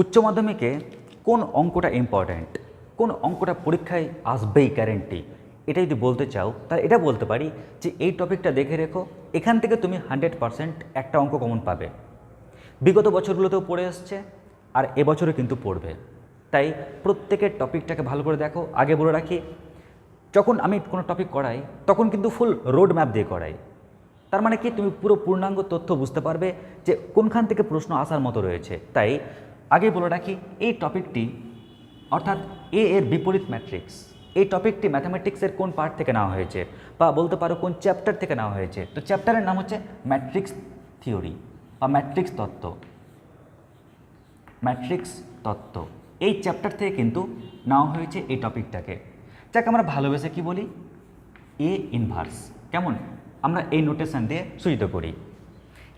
উচ্চ মাধ্যমিকে কোন অঙ্কটা ইম্পর্ট্যান্ট কোন অঙ্কটা পরীক্ষায় আসবেই গ্যারেন্টি এটা যদি বলতে চাও, তাহলে এটা বলতে পারি যে এই টপিকটা দেখে রেখো, এখান থেকে তুমি হান্ড্রেড পারসেন্ট একটা অঙ্ক কমন পাবে। বিগত বছরগুলোতেও পড়ে এসছে, আর এবছরও কিন্তু পড়বে। তাই প্রত্যেকের টপিকটাকে ভালো করে দেখো, আগে বলে রাখি, যখন আমি কোনো টপিক করাই, তখন কিন্তু ফুল রোড ম্যাপ দিয়ে করাই। তার মানে কি? তুমি পুরো পূর্ণাঙ্গ তথ্য বুঝতে পারবে যে কোনখান থেকে প্রশ্ন আসার মতো রয়েছে। তাই আগে বলে রাখি, এই টপিকটি অর্থাৎ এ এর বিপরীত ম্যাট্রিক্স এই টপিকটি ম্যাথামেটিক্সের কোন পার্ট থেকে নেওয়া হয়েছে? বা বলতে পারো কোন চ্যাপ্টার থেকে নেওয়া হয়েছে? তো চ্যাপ্টারের নাম হচ্ছে ম্যাট্রিক্স থিওরি বা ম্যাট্রিক্স তত্ত্ব। ম্যাট্রিক্স তত্ত্ব, এই চ্যাপ্টার থেকে কিন্তু নেওয়া হয়েছে এই টপিকটাকে যাকে, আমরা ভালোবেসে কি বলি? এ ইনভার্স কেমন? আমরা এই নোটেশন দিয়ে সূচিত করি।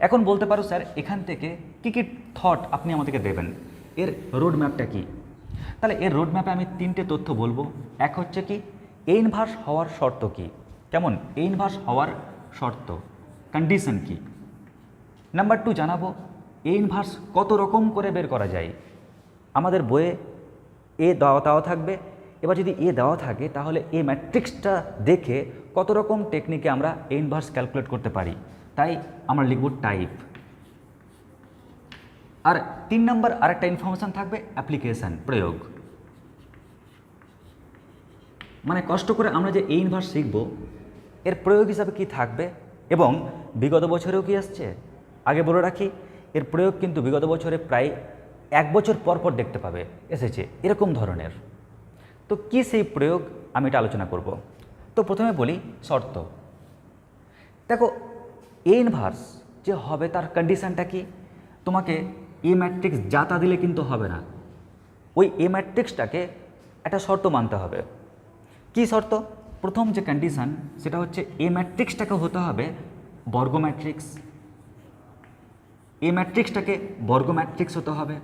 এখন বলতে পারো, স্যার, এখান থেকে কী কী থট আপনি আমাদেরকে দেবেন? এর রোড ম্যাপটা কী? তাহলে এর রোড ম্যাপে আমি তিনটে তথ্য বলব। এক হচ্ছে কি এ ইনভার্স হওয়ার শর্ত কী? কেমন? এ ইনভার্স হওয়ার শর্ত কন্ডিশন কী? নাম্বার টু জানাব এ ইনভার্স কত রকম করে বের করা যায়? আমাদের বইয়ে এ দেওয়া দেওয়া থাকবে। এবার যদি এ দেওয়া থাকে, তাহলে এ ম্যাট্রিক্সটা দেখে কত রকম টেকনিকে আমরা এ ইনভার্স ক্যালকুলেট করতে পারি। তাই আমরা লিখব টাইপ আর তিন নম্বর আরেকটা ইনফরমেশান থাকবে অ্যাপ্লিকেশান প্রয়োগ। মানে কষ্ট করে আমরা যে এই ইনভার্স শিখব, এর প্রয়োগ হিসাবে কি থাকবে? এবং বিগত বছরেও কি আসছে? আগে বলে রাখি, এর প্রয়োগ কিন্তু বিগত বছরে প্রায় এক বছর পর পর দেখতে পাবে, এসেছে, এরকম ধরনের। তো কি সেই প্রয়োগ? আমি এটা আলোচনা করব। তো প্রথমে বলি শর্ত। দেখো এ ইনভার্স যে হবে তার কন্ডিশানটা কি? তোমাকে এ ম্যাট্রিক্স যা তা দিলে কিন্তু হবে না। ওই এ ম্যাট্রিক্সটাকে একটা শর্ত মানতে হবে। কি শর্ত? প্রথম যে কন্ডিশন সেটা হচ্ছে এ ম্যাট্রিক্সটাকে হতে হবে বর্গ ম্যাট্রিক্স এ ম্যাট্রিক্সটাকে বর্গ ম্যাট্রিক্স হতে হবে।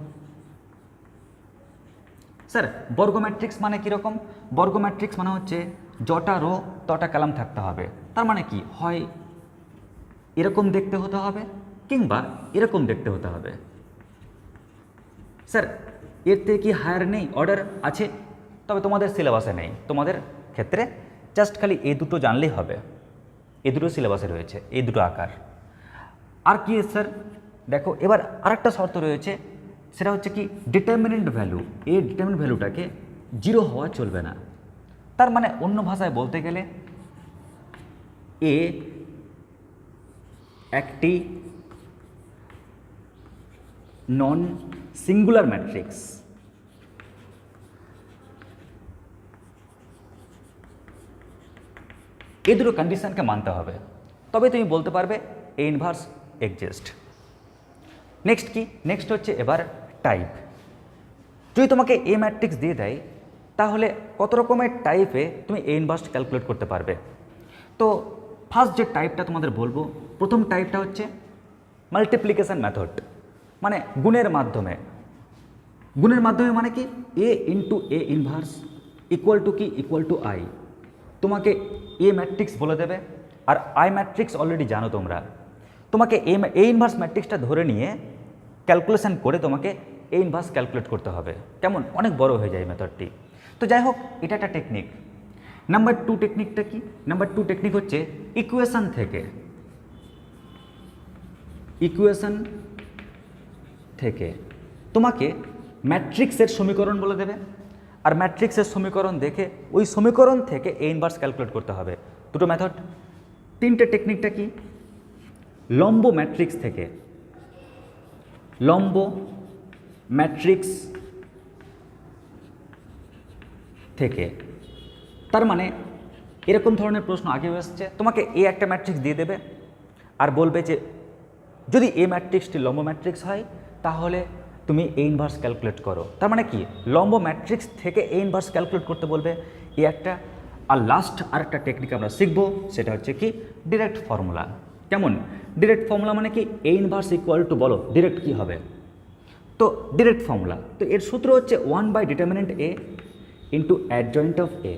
স্যার, বর্গ ম্যাট্রিক্স মানে কীরকম বর্গ ম্যাট্রিক্স মানে হচ্ছে যটা রো তটা কালাম থাকতে হবে। তার মানে কি? হয় এরকম দেখতে হতে হবে কিংবা এরকম দেখতে হতে হবে। স্যার, এর থেকে কি হায়ার নেই? অর্ডার আছে, তবে তোমাদের সিলেবাসে নেই। তোমাদের ক্ষেত্রে জাস্ট খালি এই দুটো জানলেই হবে। এই দুটো সিলেবাসে রয়েছে এই দুটো আকার। আর কি স্যার? দেখো, এবার আরেকটা শর্ত রয়েছে, সেটা হচ্ছে কি ডিটারমিনেন্ট ভ্যালু এই ডিটারমিনেন্ট ভ্যালুটাকে জিরো হওয়া চলবে না। তার মানে অন্য ভাষায় বলতে গেলে, এ একটি নন সিঙ্গুলার ম্যাট্রিক্স এই দুটো কন্ডিশনকে মানতে হবে। তবে তুমি বলতে পারবে এ ইনভার্স এক্সিস্ট নেক্সট কি? নেক্সট হচ্ছে এবার টাইপ যদি তোমাকে এ ম্যাট্রিক্স দিয়ে দেয়, তাহলে কত রকমের টাইপে তুমি এ ইনভার্স ক্যালকুলেট করতে পারবে? তো ফার্স্ট যে টাইপটা তোমাদের বলব, প্রথম টাইপটা হচ্ছে মাল্টিপ্লিকেশান মেথড মানে গুণের মাধ্যমে। গুণের মাধ্যমে মানে কি? A into A inverse equal to কি? ইকুয়াল টু আই তোমাকে এ ম্যাট্রিক্স বলে দেবে, আর আই ম্যাট্রিক্স অলরেডি জানো তোমরা। তোমাকে এ এ ইনভার্স ম্যাট্রিক্সটা ধরে নিয়ে ক্যালকুলেশান করে তোমাকে এ ইনভার্স ক্যালকুলেট করতে হবে। কেমন? অনেক বড় হয়ে যায় মেথডটি তো যাই হোক, এটা একটা টেকনিক নাম্বার টু টেকনিকটা কি? নাম্বার টু টেকনিক হচ্ছে ইকুয়েশন থেকে। ইকুয়েশন থেকে। তোমাকে ম্যাট্রিক্সের সমীকরণ বলে দেবে। আর ম্যাট্রিক্সের সমীকরণ দেখে ওই সমীকরণ থেকে এ ইনভার্স ক্যালকুলেট করতে হবে। দুটো মেথড তিনটে টেকনিকটা কি? লম্ব ম্যাট্রিক্স থেকে। লম্ব ম্যাট্রিক্স থেকে। তার মানে এরকম ধরনের প্রশ্ন আগেও এসছে। তোমাকে এ একটা ম্যাট্রিক্স দিয়ে দেবে আর বলবে যে, যদি এ ম্যাট্রিক্সটি লম্ব ম্যাট্রিক্স হয়, তাহলে তুমি এ ইনভার্স ক্যালকুলেট করো। তার মানে কি? লম্ব ম্যাট্রিক্স থেকে এ ইনভার্স ক্যালকুলেট করতে বলবে এ একটা। আর লাস্ট আর একটা টেকনিক আমরা শিখব, সেটা হচ্ছে কি? ডিরেক্ট ফর্মুলা কেমন? ডিরেক্ট ফর্মুলা মানে কি? এ ইনভার্স ইকুয়াল টু বলো ডিরেক্ট কি হবে? তো ডিরেক্ট ফর্মুলা তো এর সূত্র হচ্ছে one by determinant A into adjoint of A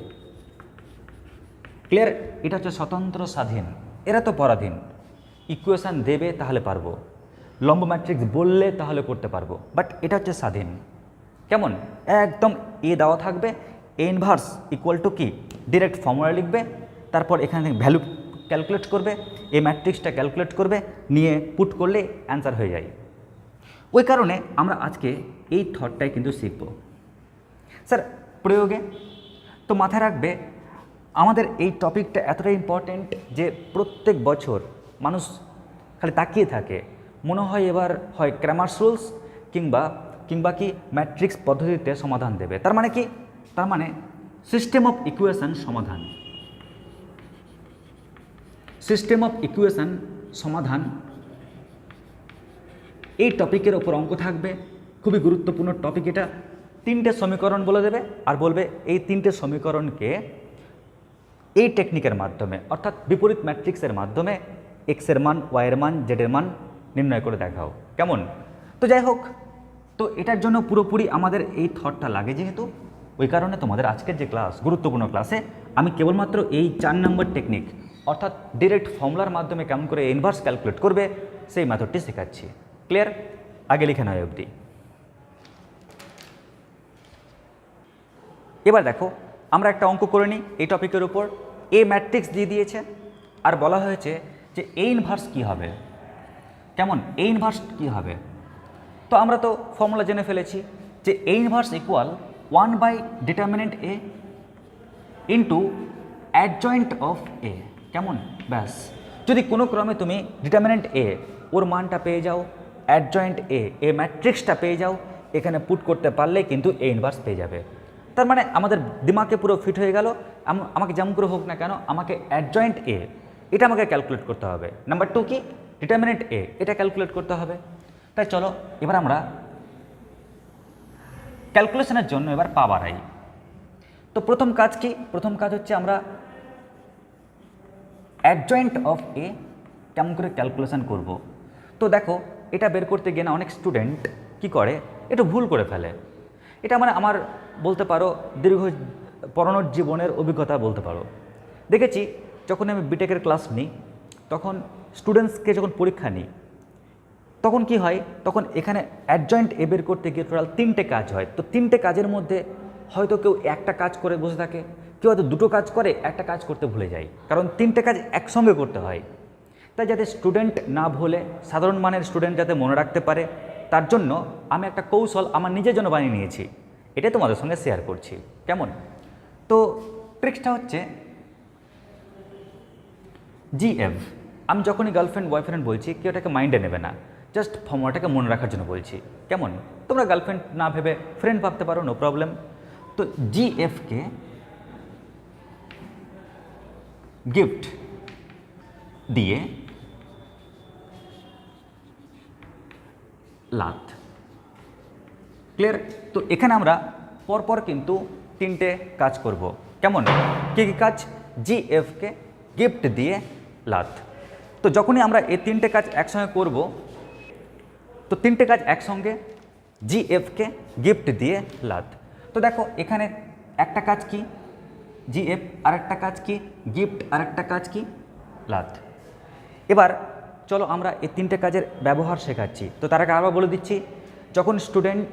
clear এটা হচ্ছে স্বতন্ত্র স্বাধীন। এরা তো পরাধীন। ইকুয়েশান দেবে তাহলে পারব। লম্ব ম্যাট্রিক্স বললে তাহলে করতে পারব। বাট এটা হচ্ছে স্বাধীন। কেমন? একদম এ দেওয়া থাকবে। এ ইনভার্স ইকুয়াল টু কি ডিরেক্ট ফর্মুলা লিখবে। তারপর এখানে ভ্যালু ক্যালকুলেট করবে। এই ম্যাট্রিক্সটা ক্যালকুলেট করবে। নিয়ে পুট করলে অ্যান্সার হয়ে যায়। ওই কারণে আমরা আজকে এই থটটাই কিন্তু শিখব। স্যার প্রয়োগে তো মাথায় রাখবে আমাদের এই টপিকটা এতটাই ইম্পর্টেন্ট যে প্রত্যেক বছর মানুষ খালি তাকিয়ে থাকে। মনে হয় এবার হয় ক্র্যামার্স রুলস কিংবা কিংবা কি ম্যাট্রিক্স পদ্ধতিতে সমাধান দেবে। তার মানে কি? তার মানে সিস্টেম অফ ইকুয়েশন সমাধান। সিস্টেম অফ ইকুয়েশন সমাধান এই টপিকের ওপর অঙ্ক থাকবে। খুবই গুরুত্বপূর্ণ টপিক এটা। তিনটে সমীকরণ বলে দেবে আর বলবে এই তিনটে সমীকরণকে এই টেকনিকের মাধ্যমে, অর্থাৎ বিপরীত ম্যাট্রিক্সের মাধ্যমে এক্সের মান ওয়াইয়ের মান জেডের মান নির্ণয় করে দেখাও। কেমন? তো যাই হোক, তো এটার জন্য পুরোপুরি আমাদের এই থটটা লাগে যেহেতু, ওই কারণে তোমাদের আজকের যে ক্লাস গুরুত্বপূর্ণ ক্লাসে আমি কেবলমাত্র এই চার নম্বর টেকনিক অর্থাৎ ডিরেক্ট ফর্মুলার মাধ্যমে কেমন করে ইনভার্স ক্যালকুলেট করবে, সেই মেথডটি শেখাচ্ছি। ক্লিয়ার আগে লিখে নয় অবধি। এবার দেখো আমরা একটা অঙ্ক করে নিই এই টপিকের উপর। এ ম্যাট্রিক্স দিয়ে দিয়েছে আর বলা হয়েছে যে এ ইনভার্স কী হবে? কেমন? এ ইনভার্স কী হবে? তো আমরা তো ফর্মুলা জেনে ফেলেছি যে A inverse equal one by determinant A into adjoint of A কেমন? ব্যাস। যদি কোনো ক্রমে তুমি ডিটারমিনেন্ট এ ওর মানটা পেয়ে যাও অ্যাডজয়েন্ট এ এ ম্যাট্রিক্সটা পেয়ে যাও, এখানে পুট করতে পারলে কিন্তু এ ইনভার্স পেয়ে যাবে। তার মানে আমাদের দিমাগে পুরো ফিট হয়ে গেল। আম- আমাকে যেমন করে হোক না কেন, আমাকে অ্যাডজয়েন্ট এ এটা আমাকে ক্যালকুলেট করতে হবে। নাম্বার টু কি? ডিটারমিনেন্ট এ এটা ক্যালকুলেট করতে হবে। তাই চলো, এবার আমরা ক্যালকুলেশনের জন্য এবার পা বাড়াই। তো প্রথম কাজ কি? প্রথম কাজ হচ্ছে আমরা অ্যাডজয়েন্ট অফ এ কেমন করে ক্যালকুলেশন করব? তো দেখো, এটা বের করতে গিয়ে না অনেক স্টুডেন্ট কি করে? একটু ভুল করে ফেলে। এটা মানে আমার বলতে পারো দীর্ঘ পড়ানোর জীবনের অভিজ্ঞতা বলতে পারো। দেখেছি যখন আমি বিটেকের ক্লাস নিই, তখন স্টুডেন্টসকে যখন পরীক্ষা নিই, তখন কি হয়? তখন এখানে অ্যাডজয়েন্ট এ বের করতে গিয়ে টোটাল তিনটে কাজ হয়। তো তিনটে কাজের মধ্যে হয়তো কেউ একটা কাজ করে বসে থাকে, কেউ হয়তো দুটো কাজ করে, একটা কাজ করতে ভুলে যায়। কারণ তিনটে কাজ একসঙ্গে করতে হয়। তাই যাতে স্টুডেন্ট না ভুলে, সাধারণ মানের স্টুডেন্ট যাতে মনে রাখতে পারে তার জন্য আমি একটা কৌশল আমার নিজের জন্য বানিয়ে নিয়েছি। এটা তোমাদের সঙ্গে শেয়ার করছি। কেমন? তো ট্রিক্সটা হচ্ছে জিএফ আমি যখনই গার্লফ্রেন্ড বয়ফ্রেন্ড বলছি, কেউ এটাকে মাইন্ডে নেবে না। জাস্ট ফর্মুলাটাকে মনে রাখার জন্য বলছি। কেমন? তোমরা গার্লফ্রেন্ড না ভেবে ফ্রেন্ড ভাবতে পারো নো প্রবলেম তো জিএফকে গিফট দিয়ে লাত। ক্লিয়ার তো এখানে আমরা পরপর কিন্তু তিনটে কাজ করব। কেমন? কী কী কাজ? জিএফকে গিফট দিয়ে লাত। তো যখনই আমরা এই তিনটে কাজ একসঙ্গে করব, তো তিনটে কাজ একসঙ্গে জি এফকে গিফট দিয়ে লাত। তো দেখো, এখানে একটা কাজ কি? জিএফ আরেকটা কাজ কি? গিফট আরেকটা কাজ কি? লাত। এবার চলো আমরা এই তিনটে কাজের ব্যবহার শেখাচ্ছি। তো তার আগে আবার বলে দিচ্ছি, যখন স্টুডেন্ট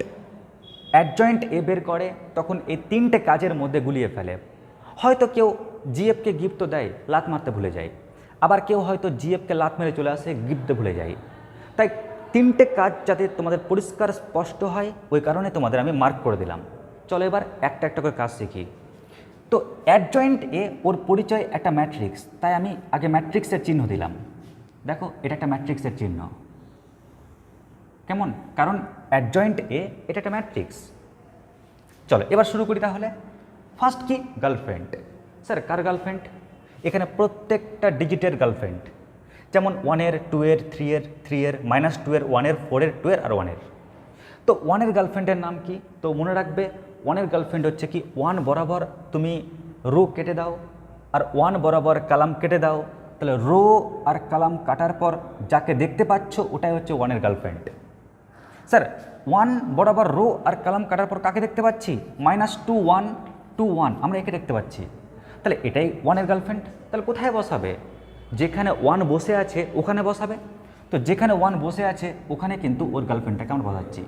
অ্যাডজয়েন্ট এ বের করে, তখন এই তিনটে কাজের মধ্যে গুলিয়ে ফেলে। হয়তো কেউ জিএফকে গিফট দেয় লাত মারতে ভুলে যায়। আবার কেউ হয়তো জিএফকে লাত মেরে চলে আসে গিফট ভুলে যায়। তাই তিনটে কাজ যাতে তোমাদের পরিষ্কার, স্পষ্ট হয়, ওই কারণে তোমাদের আমি মার্ক করে দিলাম। চলো এবার একটা একটা করে কাজ শিখি। তো অ্যাডজয়েন্ট এ ওর পরিচয় একটা ম্যাট্রিক্স তাই আমি আগে ম্যাট্রিক্সের চিহ্ন দিলাম। দেখো, এটা একটা ম্যাট্রিক্সের চিহ্ন। কেমন? কারণ অ্যাডজয়েন্ট এ এটা একটা ম্যাট্রিক্স। চলো, এবার শুরু করি তাহলে। ফার্স্ট কি? গার্লফ্রেন্ড স্যার কার গার্লফ্রেন্ড এখানে প্রত্যেকটা ডিজিটের গার্লফ্রেন্ড যেমন ওয়ানের টু এর থ্রি এর থ্রি এর মাইনাস টু এর ওয়ানের ফোরের টু এর আর ওয়ানের তো ওয়ানের গার্লফ্রেন্ডের নাম কি? তো মনে রাখবে ওয়ানের গার্লফ্রেন্ড হচ্ছে কি? ওয়ান বরাবর তুমি রো কেটে দাও, আর ওয়ান বরাবর কালাম কেটে দাও তাহলে রো আর কালাম কাটার পর যাকে দেখতে পাচ্ছ, ওটাই হচ্ছে ওয়ানের গার্লফ্রেন্ড স্যার, ওয়ান বরাবর রো আর কালাম কাটার পর কাকে দেখতে পাচ্ছি? Minus two one two one, আমরা একে দেখতে পাচ্ছি। তাহলে এটাই ওয়ানের গার্লফ্রেন্ড তাহলে কোথায় বসাবে? যেখানে ওয়ান বসে আছে, ওখানে বসাবে। তো যেখানে ওয়ান বসে আছে, ওখানে কিন্তু ওর গার্লফ্রেন্ডটাকে আমরা বসাচ্ছি।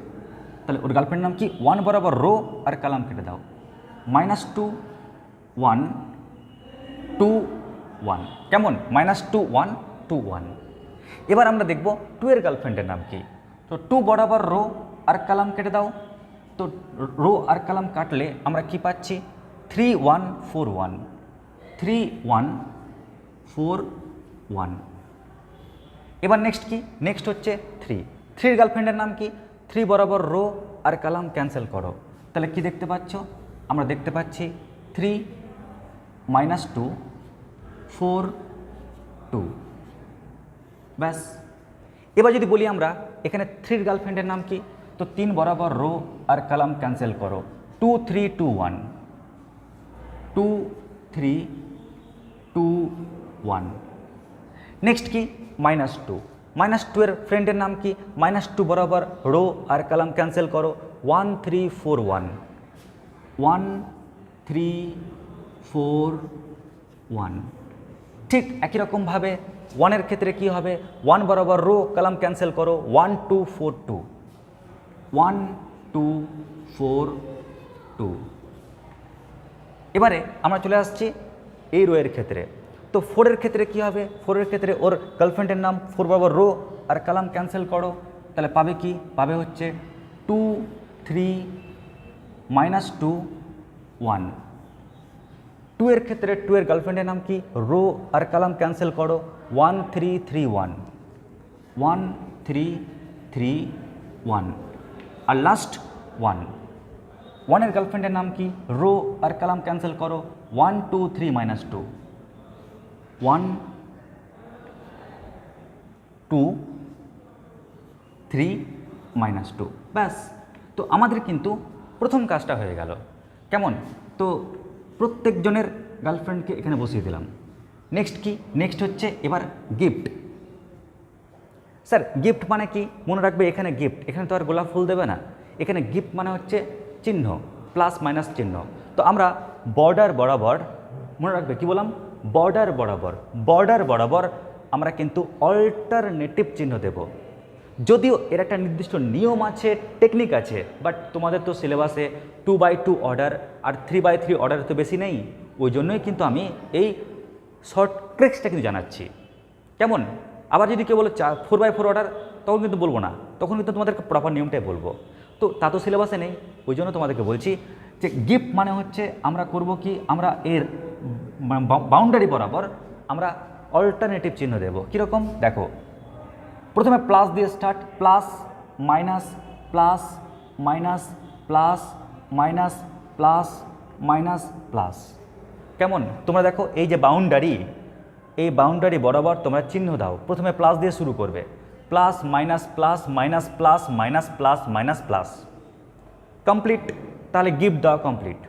তাহলে ওর গার্লফ্রেন্ড নাম কি? ওয়ান বরাবর রো আর কালাম কেটে দাও। Minus two one, two one কেমন? Minus two one two one এবার আমরা দেখব টু এর গার্লফ্রেন্ডের নাম কি? তো টু বরাবর রো আর কালাম কেটে দাও। তো রো আর কালাম কাটলে আমরা কি পাচ্ছি? Three one four one three one four one এবার নেক্সট কি? নেক্সট হচ্ছে থ্রি থ্রির গার্লফ্রেন্ডের নাম কি? থ্রি বরাবর রো আর কালাম ক্যান্সেল করো। তাহলে কি দেখতে পাচ্ছ? আমরা দেখতে পাচ্ছি three minus two four two. ব্যাস। এবার যদি বলি আমরা, এখানে থ্রির গার্লফ্রেন্ডের নাম কি? তো তিন বরাবর রো আর কালাম ক্যান্সেল করো। Two three two one two three two one next কি? মাইনাস টু মাইনাস টু এর ফ্রেন্ডের নাম কি? মাইনাস টু বরাবর রো আর কালাম ক্যান্সেল করো। One three four one one three four one ঠিক একই রকমভাবে ওয়ানের ক্ষেত্রে কি হবে? ওয়ান বরাবর রো, কালাম ক্যান্সেল করো, one, two, four, two. One, two, four, two. এবারে আমরা চলে আসছি এই রো এর ক্ষেত্রে। তো ফোরের ক্ষেত্রে কি হবে? ফোরের ক্ষেত্রে ওর গার্লফ্রেন্ডের নাম, ফোর বরাবর রো, আর কালাম ক্যান্সেল করো। তাহলে পাবে কি? পাবে হচ্ছে two, three, minus two, one. Two এর ক্ষেত্রে টু এর গার্লফ্রেন্ডের নাম কি? রো আর কালাম ক্যান্সেল করো। One three three one one three three one আর লাস্ট ওয়ান ওয়ানের গার্লফ্রেন্ডের নাম কি? রো আর কালাম ক্যান্সেল করো। One two three minus two one two three minus two ব্যাস। তো আমাদের কিন্তু প্রথম কাজটা হয়ে গেল। কেমন? তো প্রত্যেকজনের গার্লফ্রেন্ডকে এখানে বসিয়ে দিলাম। নেক্সট কি? নেক্সট হচ্ছে এবার গিফট স্যার গিফট মানে কি? মনে রাখবে এখানে গিফট এখানে তো আর গোলাপ ফুল দেবে না। এখানে গিফট মানে হচ্ছে চিহ্ন প্লাস মাইনাস চিহ্ন। তো আমরা বর্ডার বরাবর, মনে রাখবে কি বললাম? বর্ডার বরাবর। বর্ডার বরাবর আমরা কিন্তু অল্টারনেটিভ চিহ্ন দেব। যদিও এর একটা নির্দিষ্ট নিয়ম আছে টেকনিক আছে বাট তোমাদের তো সিলেবাসে টু বাই টু অর্ডার আর থ্রি বাই থ্রি অর্ডার তো বেশি নেই। ওই জন্যই কিন্তু আমি এই শর্ট ট্রিক্সটা কিন্তু জানাচ্ছি। কেমন? আবার যদি কেউ বলে চা ফোর বাই ফোর অর্ডার তখন কিন্তু বলব না। তখন কিন্তু তোমাদেরকে প্রপার নিয়মটাই বলব। তো তা তো সিলেবাসে নেই। ওই জন্য তোমাদেরকে বলছি যে গিফট মানে হচ্ছে আমরা করব কি, আমরা এর বাউন্ডারি বরাবর আমরা অল্টারনেটিভ চিহ্ন দেবো। কীরকম? দেখো প্রথমে প্লাস দিয়ে start plus minus plus minus plus minus plus minus plus. কেমন? তোমরা দেখো, এই যে বাউন্ডারি এই বাউন্ডারি বরাবর তোমরা চিহ্ন দাও। প্রথমে প্লাস দিয়ে শুরু করবে। Plus minus plus minus plus minus plus minus plus. Complete তাহলে গিফট দেওয়া কমপ্লিট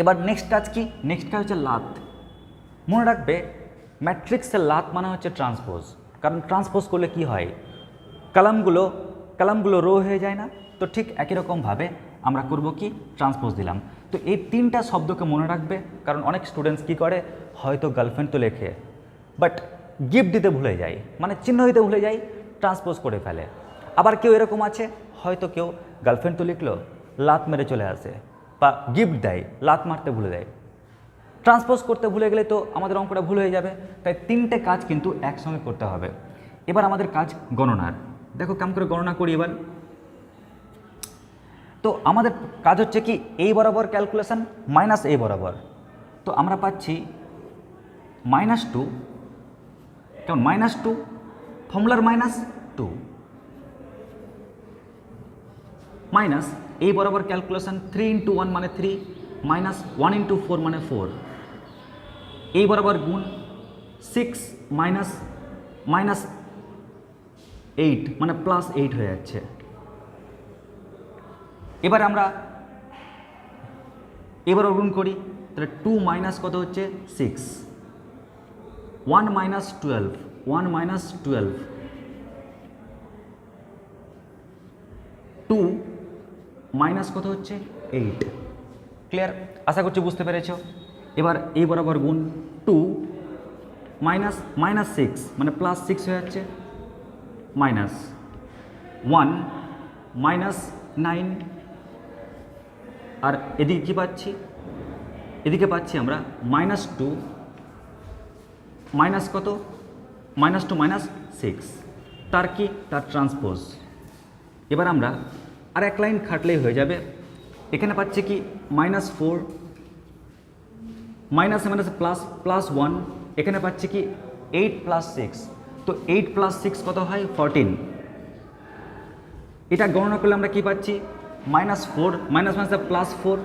এবার নেক্সট কাজ কি? নেক্সট কাজ হচ্ছে লাত মনে রাখবে ম্যাট্রিক্সের লাত মানে হচ্ছে ট্রান্সপোজ কারণ ট্রান্সপোজ করলে কি হয়? কালামগুলো কালামগুলো রো হয়ে যায় না। তো ঠিক একই রকমভাবে আমরা করব কি? ট্রান্সপোজ দিলাম। তো এই তিনটা শব্দকে মনে রাখবে, কারণ অনেক স্টুডেন্টস কি করে? হয়তো গার্লফ্রেন্ড তো লেখে বাট গিফট দিতে ভুলে যায়। মানে চিহ্ন দিতে ভুলে যায় ট্রান্সপোজ করে ফেলে। আবার কেউ এরকম আছে, হয়তো কেউ গার্লফ্রেন্ড তো লিখলো, লাত মেরে চলে আসে, বা গিফট দেয়, লাত মারতে ভুলে দেয় ট্রান্সপোজ করতে ভুলে গেলে তো আমাদের অঙ্কটা ভুল হয়ে যাবে। তাই তিনটে কাজ কিন্তু একসঙ্গে করতে হবে। এবার আমাদের কাজ গণনার। দেখো কেমন করে গণনা করি এবার। তো আমাদের কাজ হচ্ছে কি এই বরাবর ক্যালকুলেশন মাইনাস এই বরাবর। তো আমরা পাচ্ছি মাইনাস টু কেমন? মাইনাস টু ফর্মুলার মাইনাস টু মাইনাস এই বরাবর ক্যালকুলেশন থ্রি ইন্টু ওয়ান মানে three minus one into four মানে ফোর এই বরাবর গুণ সিক্স মাইনাস মাইনাস এইট মানে প্লাস এইট হয়ে যাচ্ছে। এবার আমরা এবার গুণ করি, তাহলে টু মাইনাস কত হচ্ছে? Six one minus twelve one minus twelve two minus কত হচ্ছে? এইট ক্লিয়ার আশা করছি বুঝতে পেরেছ? এবার এই বরাবর গুণ টু মাইনাস মাইনাস সিক্স মানে প্লাস সিক্স হয়ে যাচ্ছে মাইনাস ওয়ান মাইনাস নাইন আর এদিকে কী পাচ্ছি? এদিকে পাচ্ছি আমরা মাইনাস টু মাইনাস কত? মাইনাস টু মাইনাস সিক্স তার কি? তার ট্রান্সপোজ এবার আমরা আর এক লাইন খাটলেই হয়ে যাবে। এখানে পাচ্ছি কি? মাইনাস ফোর মাইনাসে মাইনাসে প্লাস প্লাস ওয়ান এখানে পাচ্ছি কি এইট প্লাস সিক্স তো এইট প্লাস সিক্স কত হয়? ফরটিন এটা গণনা করলে আমরা কি পাচ্ছি? মাইনাস ফোর মাইনাস মাইনাসে প্লাস ফোর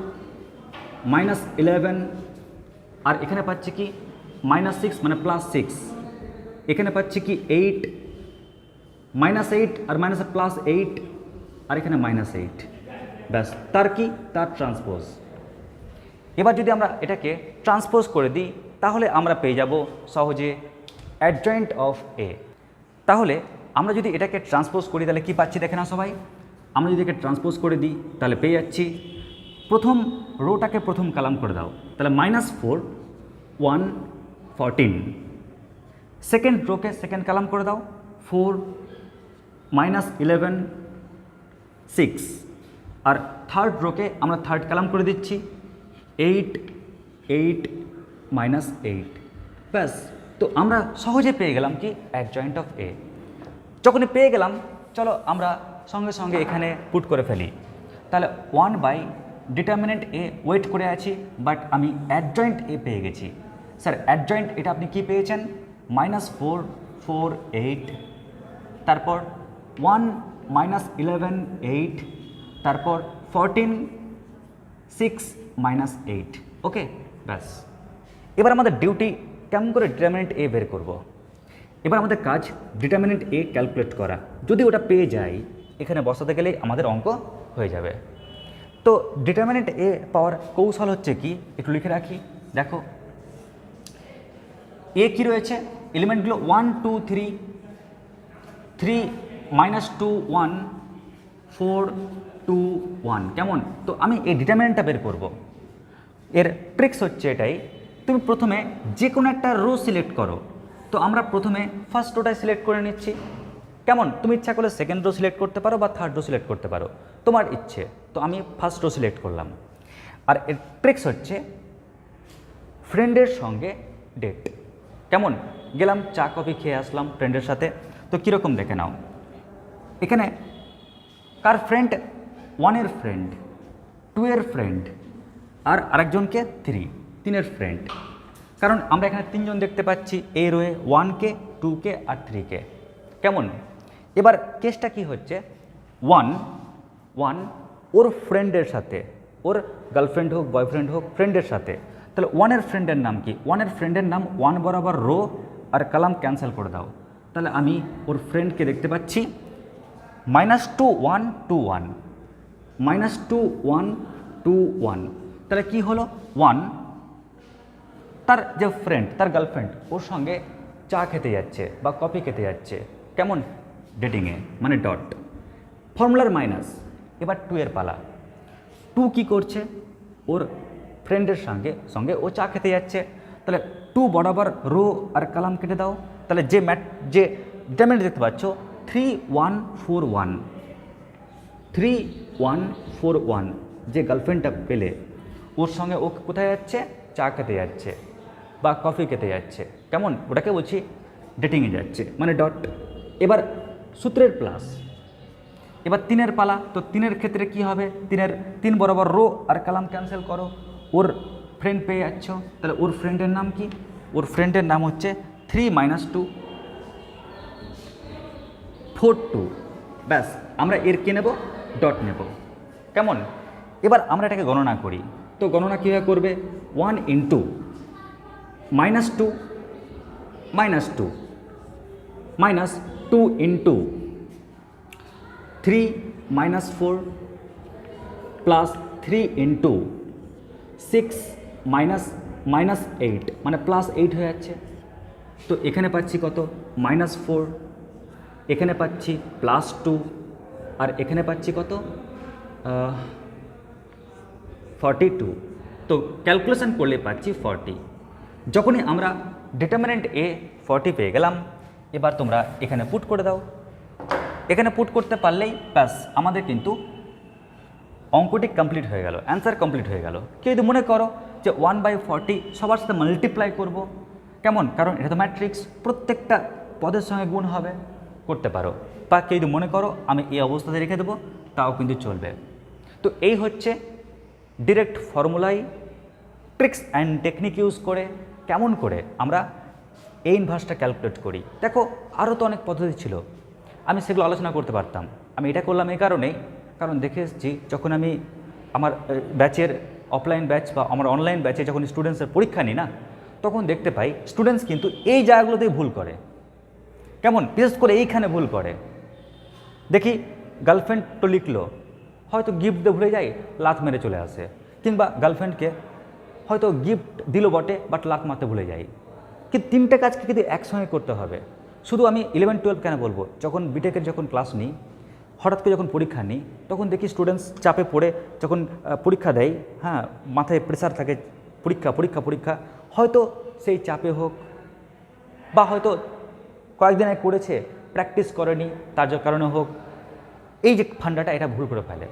মাইনাস ইলেভেন আর এখানে পাচ্ছি কি? মাইনাস সিক্স মানে প্লাস সিক্স এখানে পাচ্ছি কি এইট মাইনাস এইট আর মাইনাসে প্লাস এইট আর এখানে মাইনাস এইট ব্যাস, তার কি? তার ট্রান্সপোজ এবার যদি আমরা এটাকে ট্রান্সপোজ করে দিই, তাহলে আমরা পেয়ে যাব সহজে অ্যাডজয়েন্ট অফ এ তাহলে আমরা যদি এটাকে ট্রান্সপোজ করি, তাহলে কি পাচ্ছি দেখে না সবাই? আমরা যদি এটাকে ট্রান্সপোজ করে দিই, তাহলে পেয়ে যাচ্ছি প্রথম রোটাকে প্রথম কালাম করে দাও। তাহলে minus four one fourteen second রোকে second column করে দাও ফোর মাইনাস ইলেভেন সিক্স আর থার্ড রোকে আমরা থার্ড কালাম করে দিচ্ছি। এইট এইট মাইনাস এইট ব্যাস, তো আমরা সহজে পেয়ে গেলাম কি? অ্যাট জয়েন্ট অফ এ যখনই পেয়ে গেলাম, চলো আমরা সঙ্গে সঙ্গে এখানে পুট করে ফেলি। তাহলে one by determinant A wait করে আছি বাট আমি অ্যাডজয়েন্ট এ পেয়ে গেছি। স্যার অ্যাডজয়েন্ট এটা আপনি কি পেয়েছেন? মাইনাস ফোর ফোর এইট তারপর ওয়ান মাইনাস ইলেভেন এইট তারপর fourteen six minus eight okay ব্যাস। এবার আমাদের ডিউটি কেমন করে ডিটারমিনেন্ট এ বের করব। এবার আমাদের কাজ ডিটারমিনেন্ট এ ক্যালকুলেট করা। যদি ওটা পেয়ে যাই, এখানে বসাতে গেলেই আমাদের অঙ্ক হয়ে যাবে। তো ডিটারমিনেন্ট এ পাওয়ার কৌশল হচ্ছে কি? একটু লিখে রাখি। দেখো। এ কি রয়েছে? এলিমেন্টগুলো one two three three minus two one four two one কেমন? তো আমি এই ডিটারমিনেন্টটা বের করব। এর ট্রিক্স হচ্ছে এটাই। তুমি প্রথমে যে কোনো একটা রো সিলেক্ট করো। তো আমরা প্রথমে ফার্স্ট রোটাই সিলেক্ট করে নিচ্ছি। কেমন? তুমি ইচ্ছা করলে সেকেন্ড রো সিলেক্ট করতে পারো বা থার্ড রো সিলেক্ট করতে পারো। তোমার ইচ্ছে। তো আমি ফার্স্ট রো সিলেক্ট করলাম। আর এর ট্রিক্স হচ্ছে ফ্রেন্ডের সঙ্গে ডেট কেমন? গেলাম, চা কফি খেয়ে আসলাম ফ্রেন্ডের সাথে। তো কীরকম দেখে নাও। এখানে কার ফ্রেন্ড ওয়ানের ফ্রেন্ড টু এর ফ্রেন্ড আর আরেকজনকে থ্রি তিনের ফ্রেন্ড কারণ আমরা এখানে তিনজন দেখতে পাচ্ছি এ রোয়ে ওয়ানকে টুকে আর থ্রিকে কেমন? এবার কেসটা কি হচ্ছে? ওয়ান ওয়ান ওর ফ্রেন্ডের সাথে, ওর গার্লফ্রেন্ড হোক বয়ফ্রেন্ড হোক ফ্রেন্ডের সাথে। তাহলে ওয়ানের ফ্রেন্ডের নাম কি? ওয়ানের ফ্রেন্ডের নাম ওয়ান বরাবর রো আর কালাম ক্যান্সেল করে দাও। তাহলে আমি ওর ফ্রেন্ডকে দেখতে পাচ্ছি। Minus two one two one minus two one two one তাহলে কি হলো? ওয়ান তার যে ফ্রেন্ড তার গার্লফ্রেন্ড ওর সঙ্গে চা খেতে যাচ্ছে বা কফি খেতে যাচ্ছে, কেমন? ডেটিংয়ে মানে ডট ফর্মুলার মাইনাস এবার টু এর পালা। টু কি করছে? ওর ফ্রেন্ডের সঙ্গে সঙ্গে ও চা খেতে যাচ্ছে। তাহলে টু বরাবর রো আর কালাম কেটে দাও। তাহলে যে ম্যাট যে ডিটারমিনেন্ট দেখতে পাচ্ছ three one four one three one four one যে গার্লফ্রেন্ডটা পেলে। ওর সঙ্গে ও কোথায় যাচ্ছে? চা খেতে যাচ্ছে বা কফি খেতে যাচ্ছে। কেমন? ওটাকে বলছি ডেটিংয়ে যাচ্ছে। মানে ডট এবার সূত্রের প্লাস এবার তিনের পালা। তো তিনের ক্ষেত্রে কি হবে? তিনের তিন বরাবর রো আর কালাম ক্যান্সেল করো। ওর ফ্রেন্ড পেয়ে যাচ্ছ। তাহলে ওর ফ্রেন্ডের নাম কি? ওর ফ্রেন্ডের নাম হচ্ছে three minus two four two ব্যাস, আমরা এর কে নেব? ডট নেব। কেমন? এবার আমরা এটাকে গণনা করি। তো গণনা কীভাবে করবে? One into minus two minus two minus two into three minus four plus three into six minus minus eight মানে প্লাস এইট হয়ে যাচ্ছে। তো এখানে পাচ্ছি কত? মাইনাস ফোর এখানে পাচ্ছি প্লাস টু আর এখানে পাচ্ছি কত? ফর্টি টু তো ক্যালকুলেশন করলে পাচ্ছি ফর্টি যখনই আমরা ডিটারমিনেন্ট এ ফর্টি পেয়ে গেলাম, এবার তোমরা এখানে পুট করে দাও। এখানে পুট করতে পারলেই ব্যাস, আমাদের কিন্তু অঙ্কটি কমপ্লিট হয়ে গেল অ্যান্সার কমপ্লিট হয়ে গেল। কেউ যদি মনে করো যে ওয়ান বাই ফর্টি সবার সাথে মাল্টিপ্লাই করব, কেমন? কারণ এটা তো ম্যাট্রিক্স প্রত্যেকটা পদের সঙ্গে গুণ হবে, করতে পারো। বা কেউ যদি মনে করো আমি এই অবস্থাতে রেখে দেবো, তাও কিন্তু চলবে। তো এই হচ্ছে ডিরেক্ট ফর্মুলাই, ট্রিক্স অ্যান্ড টেকনিক ইউজ করে, কেমন করে আমরা এই ইনভার্সটা ক্যালকুলেট করি। দেখো আরও তো অনেক পদ্ধতি ছিল। আমি সেগুলো আলোচনা করতে পারতাম। আমি এটা করলাম এই কারণেই। কারণ দেখে এসেছি, যখন আমি আমার ব্যাচের অফলাইন ব্যাচ বা আমার অনলাইন ব্যাচে যখন স্টুডেন্টসের পরীক্ষা নিই না, তখন দেখতে পাই স্টুডেন্টস কিন্তু এই জায়গাগুলোতেই ভুল করে। কেমন? বিশেষ করে এইখানে ভুল করে। দেখি গার্লফ্রেন্ড তো লিখলো হয়তো গিফট দিয়ে ভুলে যায় লাত মেরে চলে আসে। কিংবা গার্লফ্রেন্ডকে হয়তো গিফট দিল বটে বাট লাত মারতে ভুলে যায়। কিন্তু তিনটে কাজকে কিন্তু একসঙ্গে করতে হবে। শুধু আমি ইলেভেন টুয়েলভ কেন বলব? যখন বিটেকের যখন ক্লাস নিই, হঠাৎ করে যখন পরীক্ষা নিই, তখন দেখি স্টুডেন্টস চাপে পড়ে যখন পরীক্ষা দেয় হ্যাঁ মাথায় প্রেশার থাকে, পরীক্ষা পরীক্ষা পরীক্ষা, হয়তো সেই চাপে হোক, বা হয়তো কয়েকদিন আগে করেছে প্র্যাকটিস করেনি, তার কারণে হোক এই যে ফান্ডাটা, এটা ভুল করে ফেলে।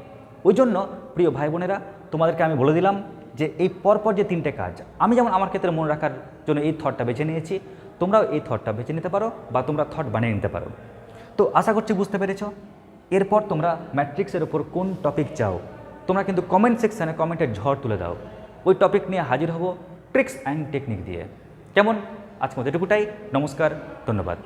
ওই জন্য প্রিয় ভাই বোনেরা, তোমাদেরকে আমি বলে দিলাম যে এই পরপর যে তিনটে কাজ, আমি যেমন আমার ক্ষেত্রে মনে রাখার জন্য এই থটটা বেছে নিয়েছি, তোমরাও এই থটটা বেছে নিতে পারো বা তোমরা থট বানিয়ে নিতে পারো। তো আশা করছি বুঝতে পেরেছ। এরপর তোমরা ম্যাট্রিক্সের ওপর কোন টপিক চাও, তোমরা কিন্তু কমেন্ট সেকশানে কমেন্টের ঝড় তুলে দাও। ওই টপিক নিয়ে হাজির হব ট্রিক্স অ্যান্ড টেকনিক দিয়ে। কেমন? আজকে মতো এটুকুটাই। নমস্কার, ধন্যবাদ।